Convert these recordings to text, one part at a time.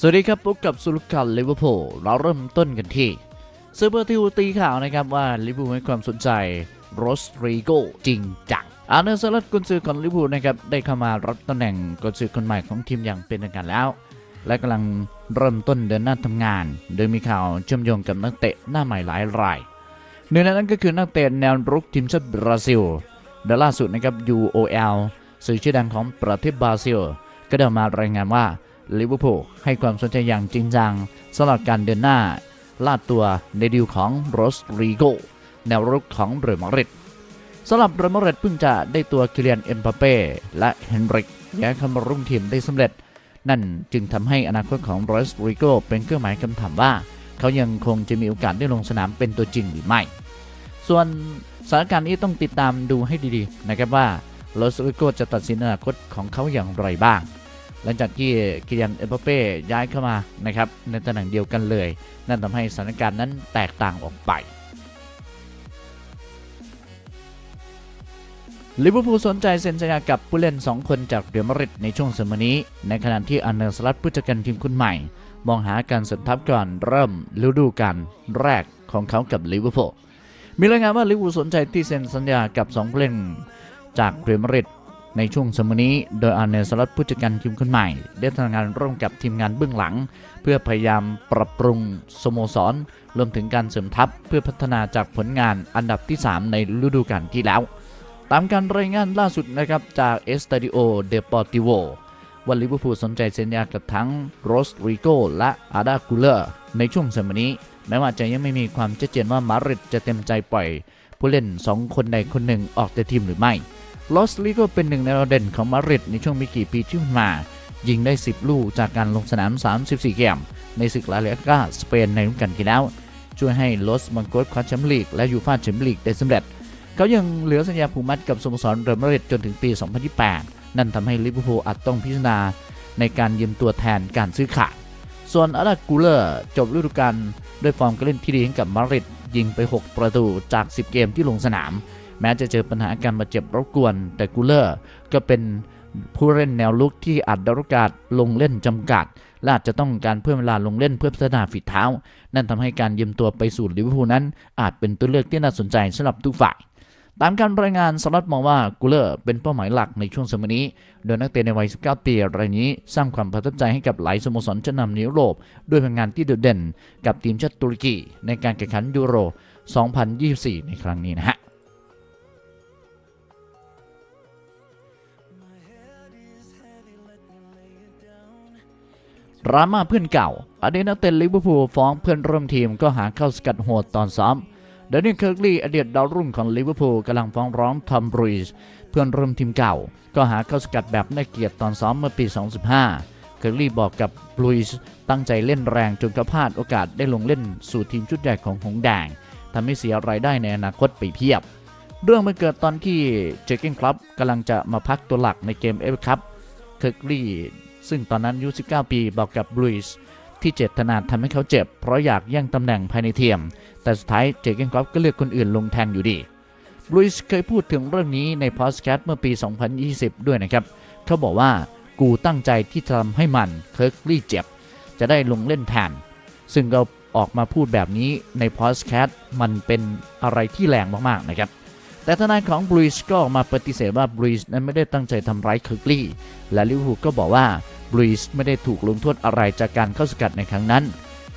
สวัสดีครับพบกับสุลกันลิเวอร์พูลเราเริ่มต้นกันที่เซอร์เบอร์ทิวตีข่าวนะครับว่าลิเวอร์พูลให้ความสนใจโรสริโกจริงจังอาร์เนอร์สลัดกุนซือของลิเวอร์พูลนะครับได้เข้ามารับตำแหน่งกุนซือคนใหม่ของทีมอย่างเป็นทางการแล้ว และกำลังเริ่มต้นเดินหน้าทำงาน โดยมีข่าวเชื่อมโยงกับนักเตะหน้าใหม่หลายรายหนึ่งในนั้นก็คือนักเตะแนวรุกทีมชาติบราซิลโดยล่าสุดนะครับ UOL สื่อชื่อดังของประเทศบราซิล ก็ได้มารายงานว่า ลิเวอร์พูลให้ความสนใจอย่างจริงจังสำหรับการเดินหน้า ลาดตัวในดิวของโรสริโกแนวรุกของเรอัลมาดริดสำหรับเรอัลมาดริดเพิ่งจะได้ตัวคิเลียนเอ็มบัปเป้และเฮนริกย้ายเข้ามาร่วมทีมได้สำเร็จ นั่นจึงทำให้อนาคตของโรสริโกเป็นเครื่องหมายคำถามว่า เขายังคงจะมีโอกาสได้ลงสนามเป็นตัวจริงหรือไม่ ส่วนสถานการณ์นี้ต้องติดตามดูให้ดีๆนะครับว่าโรสริโกจะตัดสินอนาคตของเขาอย่างไรบ้าง หลังจากที่คิเลียนเอ็มบัปเป้ย้ายเข้ามานะครับในตำแหน่งเดียวกันเลย นั่นทำให้สถานการณ์นั้นแตกต่างออกไปลิเวอร์พูลสนใจเซ็นสัญญากับผู้เล่น 2 คนจากเรอัลมาดริดในช่วงสมัยนี้ ในขณะที่อันเดอร์สลัดผู้จัดการทีมคนใหม่ มองหาการเสริมทัพก่อนเริ่มฤดูกาลแรกของเขากับลิเวอร์พูลมีรายงานว่าลิเวอร์พูลสนใจที่เซ็นสัญญากับ 2 ผู้เล่นจากเรอัลมาดริด ในช่วงสมัยนี้ โดยอาร์เนสลัดผู้จัดการทีมคนใหม่ ได้ทำงานร่วมกับทีมงานเบื้องหลัง เพื่อพยายามปรับปรุงสโมสร รวมถึงการเสริมทัพเพื่อพัฒนาจากผลงานอันดับที่ 3 ในฤดูกาลที่แล้ว ตามการรายงานล่าสุดนะครับจากเอสตาดิโอเดปอร์ติโวว่าลิเวอร์พูลสนใจเซ็นสัญากับทั้งโรสริโกและอาดากูเลอร์ในช่วงสมัยนี้แม้ว่าจะยังไม่มีความชัดเจนว่ามาริดจะเต็มใจปล่อย ผู้เล่น 2 คนใดคนหนึ่งออกจากทีมหรือไม่ ลอสลีก็เป็นหนึ่งในดเด่นของมาริดในช่วงไม่กี่ปีที่ผ่านมา ยิงได้ 10 ลูกจากการลงสนาม 34 เกม ในศึกลาลิกาสเปนในฤดูกาลที่แล้ว ช่วยให้ลอสมังกรคว้าแชมป์ลีกและยูฟ่าแชมเปี้ยนลีกได้สำเร็จ เขายังเหลือสัญญาผูกมัดกับสโมสรเรอัลมาดริดจนถึงปี 2028 นั่นทำให้ลิเวอร์พูลอาจต้องพิจารณาในการยืมตัวแทนการซื้อขาดส่วนอารากูเลอร์จบฤดูกาลด้วยฟอร์มการเล่นที่ดีให้กับมาริดยิงไป 6 ประตูจาก 10 เกมที่ลงสนาม แม้จะเจอปัญหาการบาดเจ็บรบกวน แต่กูเลอร์ก็เป็นผู้เล่นแนวลุกที่อาจได้รับกาสลงเล่นจำกัด และอาจจะต้องการเพิ่มเวลาลงเล่นเพื่อพัฒนาฝีเท้า นั่นทำให้การยืมตัวไปสู่ลิเวอร์พูลนั้น อาจเป็นตัวเลือกที่น่าสนใจสำหรับทุกฝ่ายตามการรายงานสลัดมองว่ากูเลอร์เป็นเป้าหมายหลักในช่วงสมัยนี้ โดยนักเตะในวัย 19 ปีรายนี้สร้างความประทับใจให้กับหลายสโมสรชั้นนำในยุโรป ด้วยผลงานที่โดดเด่น กับทีมชาติตุรกีในการแข่งขันยูโร 2024 ในครั้งนี้นะฮะ ราม่าเพื่อนเก่าอดีตนักเตะลิเวอร์พูลฟ้องเพื่อนร่วมทีมก็หาเข้าสกัดโหดตอนซ้อมเดนิเคิร์กลีย์อดีตดาวรุ่งของลิเวอร์พูลกำลังฟ้องร้องทอมบรูซเพื่อนร่วมทีมเก่า ก็หาเข้าสกัดแบบน่าเกลียดตอนซ้อมเมื่อปี 2015 เคิร์กลีย์บอกกับบรูซตั้งใจเล่นแรงจนกระพาดโอกาสได้ลงเล่นสู่ทีมชุดใหญ่ของหงส์แดงทำให้เสียรายได้ในอนาคตไปเพียบ เรื่องมันเกิดตอนที่เจอเกนคลับกำลังจะมาพักตัวหลักในเกมเอฟคัพเคิร์กลีย์ ซึ่งตอนนั้นอายุ 19 ปีบอกกับบรูซที่เจตนาทำให้เขาเจ็บ เพราะอยากแย่งตำแหน่งภายในเทียม แต่สุดท้ายเจเกนกอฟก็เลือกคนอื่นลงแทนอยู่ดีลุยส์เคยพูดถึงเรื่องนี้ในพอดแคสต์เมื่อปี 2020 ด้วยนะครับ เขาบอกว่ากูตั้งใจที่จะทำให้มันเคิร์กลี่เจ็บ จะได้ลงเล่นแทน ซึ่งเราออกมาพูดแบบนี้ในพอดแคสต์มันเป็นอะไรที่แรงมากๆนะครับ แต่ทนายของบรูซก็ออกมาปฏิเสธว่าบรูซนั้นไม่ได้ตั้งใจทำร้ายเคิร์กลี่ และลิเวอร์พูลก็บอกว่า บรูซไม่ได้ถูกลงโทษอะไรจากการเข้าสกัดในครั้งนั้น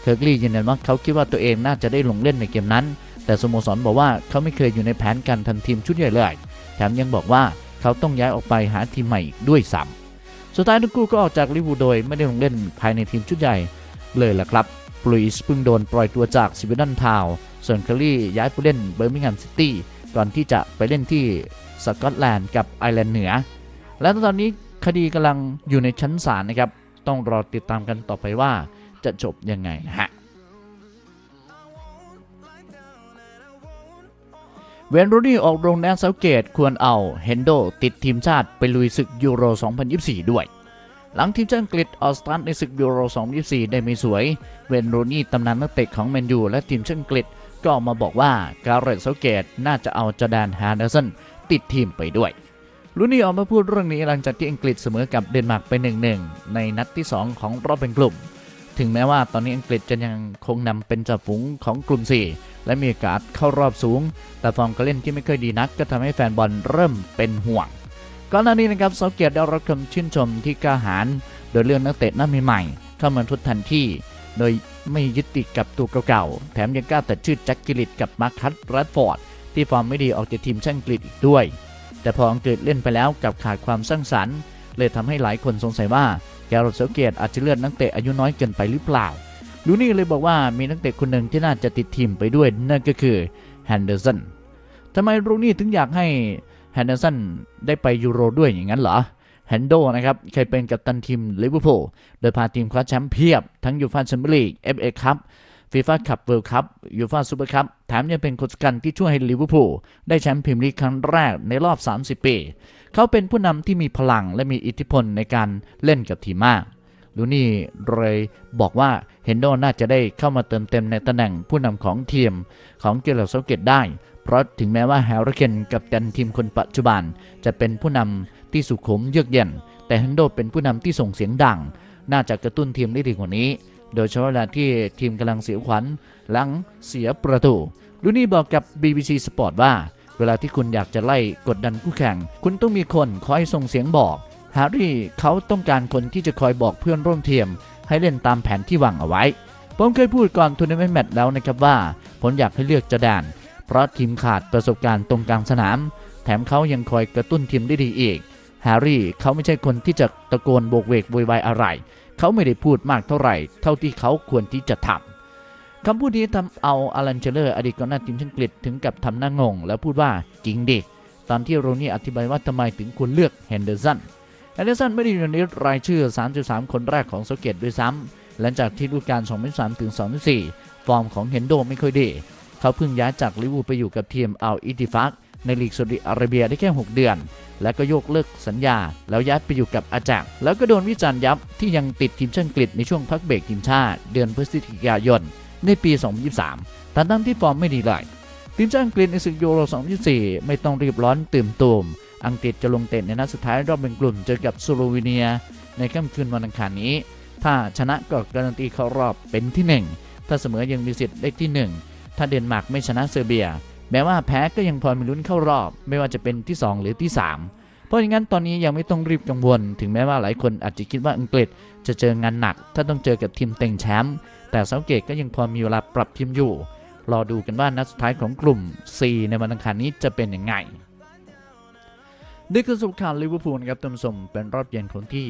เคิร์กลี่ยืนยันว่าเขาคิดว่าตัวเองน่าจะได้ลงเล่นในเกมนั้น แต่สโมสรบอกว่าเขาไม่เคยอยู่ในแผนการทำทีมชุดใหญ่เลย แถมยังบอกว่าเขาต้องย้ายออกไปหาทีมใหม่ด้วยซ้ำสุดท้ายทั้งคู่ก็ออกจากลิเวอร์พูลโดยไม่ได้ลงเล่นภายในทีมชุดใหญ่เลยล่ะครับบรูซเพิ่งโดนปล่อยตัวจากซิวิดันทาวน์ส่วนเคิร์กลี่ย้ายผู้เล่นเบอร์มิงแฮมซิตี้ก่อนที่จะไปเล่นที่สกอตแลนด์กับไอร์แลนด์เหนือ และตอนนี้ คดีกำลังอยู่ในชั้นศาลนะครับ ต้องรอติดตามกันต่อไปว่าจะจบยังไงนะฮะเวนโรนี่ออกโรงแนนเซาเกตควรเอาเฮนโดติดทีมชาติไปลุยศึกยูโร 2024 ด้วย หลังทีมชาติอังกฤษออสตันในศึกยูโร 2024 ได้ไม่สวย เวนโรนี่ตำนานนักเตะของแมนยูและทีมชาติอังกฤษก็ออกมาบอกว่าการ์เรตเซาเกตน่าจะเอาจอแดนฮาร์เดสันติดทีมไปด้วย ลูนี่ออกมาพูดเรื่องนี้หลังจากที่อังกฤษเสมอกับเดนมาร์กไป 1-1 ในนัดที่ 2 ของรอบเป็นกลุ่ม ถึงแม้ว่าตอนนี้อังกฤษจะยังคงนำเป็นจ่าฝูงของกลุ่ม 4 และมีโอกาสเข้ารอบสูง แต่ฟอร์มการเล่นที่ไม่ค่อยดีนัก ก็ทำให้แฟนบอลเริ่มเป็นห่วง ก่อนหน้านี้นะครับเซาเกียรติได้รับคำชื่นชมที่กล้าหาญโดยเรื่องนักเตะหน้าใหม่ๆเข้ามาทดแทนที่ โดยไม่ยึดติดกับตัวเก่าๆ แถมยังกล้าตัดชื่อแจ็คกิลิตกับมาร์คัสแรดฟอร์ดที่ฟอร์มไม่ดีออกจากทีมชาติอังกฤษอีกด้วย แต่พออังกฤษเล่นไปแล้วกับขาดความสร้างสรรค์เลยทำให้หลายคนสงสัยว่าแกรอตเซาเกตอาจจะเลือกนักเตะอายุน้อยเกินไปหรือเปล่าลูนี่เลยบอกว่ามีนักเตะคนหนึ่งที่น่าจะติดทีมไปด้วยนั่นก็คือแฮนเดอร์สันทำไมลูนี่ถึงอยากให้แฮนเดอร์สันได้ไปยูโรด้วยอย่างนั้นเหรอแฮนโดนะครับเคยเป็นกัปตันทีมลิเวอร์พูลโดยพาทีมคว้าแชมป์เพียบทั้งยูฟ่าแชมเปี้ยนลีก FA คัพ ฟีฟ่าคัพเวิลด์คัพยูฟ่าซูเปอร์คัพแถมยังเป็นคนสำคัญที่ช่วยให้ลิเวอร์พูลได้แชมป์พรีเมียร์ลีกครั้งแรกในรอบ 30 ปี เขาเป็นผู้นำที่มีพลังและมีอิทธิพลในการเล่นกับทีมมากลูนี่เลยบอกว่าเฮนโดน่าจะได้เข้ามาเติมเต็มในตำแหน่งผู้นำของทีมของเกลเซาเกตได้ เพราะถึงแม้ว่าแฮร์รี่เคนกับตันทีมคนปัจจุบัน จะเป็นผู้นำที่สุขุมเยือกเย็น แต่เฮนโดเป็นผู้นำที่ส่งเสียงดัง น่าจะกระตุ้นทีมได้ดีกว่านี้ โดยเฉพาะเวลาที่ทีมกำลังเสียขวัญหลังเสียประตูลูนี่บอกกับ BBC Sport ว่า เวลาที่คุณอยากจะไล่กดดันคู่แข่ง คุณต้องมีคนคอยส่งเสียงบอกแฮร์รี่เขาต้องการคนที่จะคอยบอกเพื่อนร่วมทีมให้เล่นตามแผนที่วางเอาไว้ ผมเคยพูดก่อนทัวร์นาเมนต์แมตช์แล้วนะครับว่า ผมอยากให้เลือกจอแดน เพราะทีมขาดประสบการณ์ตรงกลางสนาม แถมเขายังคอยกระตุ้นทีมได้ดีอีก แฮร์รี่เขาไม่ใช่คนที่จะตะโกนโบกเวกโวยวายอะไร เขาไม่ได้พูดมากเท่าไหร่ เท่าที่เขาควรที่จะทำคำพูดนี้ทำเอาอารันเชลเลอร์อดีตกองหน้าทีมชาติอังกฤษถึงกับทำหน้างง แล้วพูดว่าจริงดิตอนที่โรนี่อธิบายว่าทำไมถึงควรเลือกเฮนเดอร์สันแอนเดอร์สันไม่ได้อยู่ในรายชื่อ 33 คนแรกของโซเกตด้วยซ้ำหลังจากที่ฤดูกาล2003ถึง2004ฟอร์มของเฮนโดไม่ค่อยดี เขาเพิ่งย้ายจากลิเวอร์พูลไปอยู่กับทีมอัลอิติฟัก ในลีกซาอุดิอาระเบียได้แค่ 6 เดือน แล้วก็โยกเลิกสัญญา แล้วย้ายไปอยู่กับอาจักแล้วก็โดนวิจารณ์ยับที่ยังติดทีมชาติอังกฤษในช่วงพักเบรกทีมชาติ เดือนพฤศจิกายน ในปี 2023ทั้งๆที่ฟอร์มไม่ดีเลยทีมชาติอังกฤษในศึกยูโร 2024 ไม่ต้องรีบร้อนตื่นตูมอังกฤษจะลงเตะในนัดสุดท้ายรอบแบ่งกลุ่มเจอกับสโลวีเนีย ในค่ำคืนวันอังคารนี้ ถ้าชนะก็การันตีเข้ารอบเป็นที่ 1 ถ้าเสมอยังมีสิทธิ์ได้ที่ 1 ถ้าเดนมาร์กไม่ชนะเซอร์เบีย แม้ว่าแพ้ก็ยังพอมีลุ้นเข้ารอบ ไม่ว่าจะเป็นที่ 2 หรือที่ 3 เพราะอย่างนั้นตอนนี้ยังไม่ต้องรีบกังวล ถึงแม้ว่าหลายคนอาจจะคิดว่าอังกฤษจะเจองานหนัก ถ้าต้องเจอกับทีมเต็งแชมป์แต่เซาเกตก็ยังพอมีเวลาปรับทีมอยู่ รอดูกันว่านัดสุดท้ายของกลุ่ม C ในวันอังคารนี้จะเป็นยังไงนี่คือสรุปข่าวลิเวอร์พูลครับท่านผู้ชมเป็นรอบเย็นของที่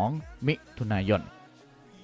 22 มิถุนายน